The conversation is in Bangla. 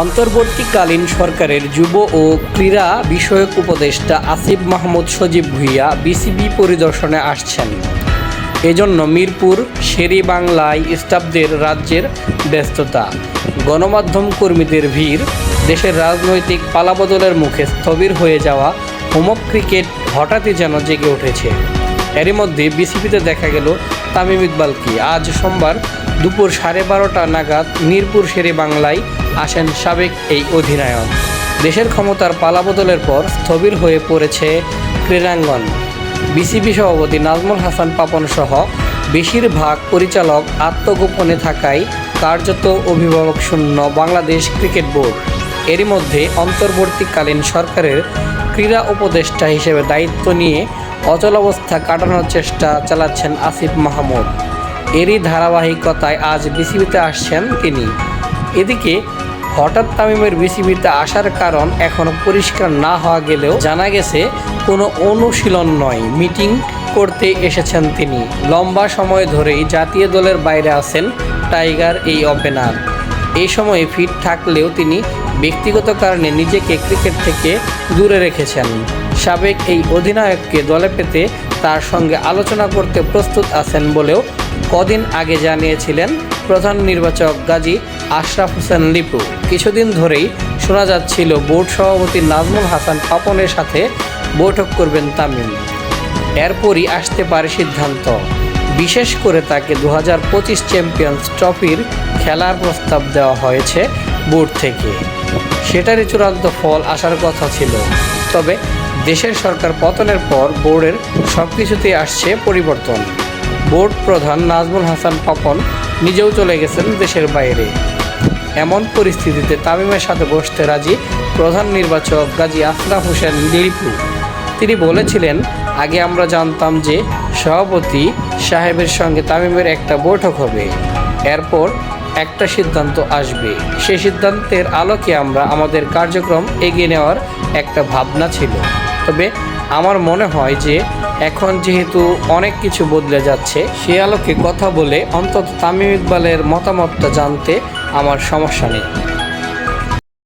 অন্তর্বর্তীকালীন সরকারের যুব ও ক্রীড়া বিষয়ক উপদেষ্টা আসিফ মাহমুদ সজীব ভুইয়া বিসিবি পরিদর্শনে আসছেন। এজন্য মিরপুর শেরি বাংলায় স্টাফদের রাজ্যের ব্যস্ততা। গণমাধ্যম কর্মীদের ভিড়, দেশের রাজনৈতিক পালাবদলের মুখে স্থবির হয়ে যাওয়া হোমক ক্রিকেট হঠাৎই যেন জেগে উঠেছে। এরই মধ্যে বিসিবিতে দেখা গেল তামিম ইকবালকে। আজ সোমবার দুপুর সাড়ে বারোটা নাগাদ মিরপুর শেরে বাংলায় আসেন সাবেক এই অধিনায়ক। দেশের ক্ষমতার পালাবদলের পর স্থবির হয়ে পড়েছে ক্রীড়াঙ্গন। বিসিবি সভাপতি নাজমুল হাসান পাপন সহ বেশিরভাগ পরিচালক আত্মগোপনে থাকায় কার্যত অভিভাবক শূন্য বাংলাদেশ ক্রিকেট বোর্ড। এরই মধ্যে অন্তর্বর্তীকালীন সরকারের ক্রীড়া উপদেষ্টা হিসেবে দায়িত্ব নিয়ে অচলাবস্থা কাটানোর চেষ্টা চালাচ্ছেন আসিফ মাহমুদ। এরই ধারাবাহিকতায় আজ বিসিবিতে আসছেন তিনি। এদিকে, হঠাৎ তামিমের বিসিবিতে আসার কারণ এখনও পরিষ্কার না হওয়া গেলেও জানা গেছে, কোনো অনুশীলন নয়, মিটিং করতে এসেছেন তিনি। লম্বা সময় ধরেই জাতীয় দলের বাইরে আছেন টাইগার এই ওপেনার। এই সময়ে ফিট থাকলেও তিনি ব্যক্তিগত কারণে নিজেকে ক্রিকেট থেকে দূরে রেখেছেন। সাবেক এই অধিনায়ককে দলে পেতে তার সঙ্গে আলোচনা করতে প্রস্তুত আছেন বলেও কদিন আগে জানিয়েছিলেন প্রধান নির্বাচক গাজী আশরাফ হোসেন লিপু। কিছুদিন ধরেই শোনা যাচ্ছিল বোর্ড সভাপতি নাজমুল হাসান পাপনের সাথে বৈঠক করবেন তামিম। এরপরই আসতে পারে সিদ্ধান্ত। বিশেষ করে তাকে দু হাজার পঁচিশ চ্যাম্পিয়ন্স ট্রফির খেলার প্রস্তাব দেওয়া হয়েছে বোর্ড থেকে। সেটারই চূড়ান্ত ফল আসার কথা ছিল। তবে দেশের সরকার পতনের পর বোর্ডের সব কিছুতেই আসছে পরিবর্তন। বোর্ড প্রধান নাজমুল হাসান পাপন নিজেও চলে গেছেন দেশের বাইরে। এমন পরিস্থিতিতে তামিমের সাথে বসতে রাজি প্রধান নির্বাচক গাজী আশরাফ হোসেন লিপু তিনি বলেছিলেন, আগে আমরা জানতাম যে সভাপতি সাহেবের সঙ্গে তামিমের একটা বৈঠক হবে। এরপর একটা সিদ্ধান্ত আসবে। সেই সিদ্ধান্তের আলোকে আমরা আমাদের কার্যক্রম এগিয়ে নেওয়ার একটা ভাবনা ছিল। তবে আমার মনে হয় যে এখন যেহেতু অনেক কিছু বদলে যাচ্ছে, সে আলোকে কথা বলে অন্তত তামিম ইকবালের মতামতটা জানতে আমার সমস্যা নেই।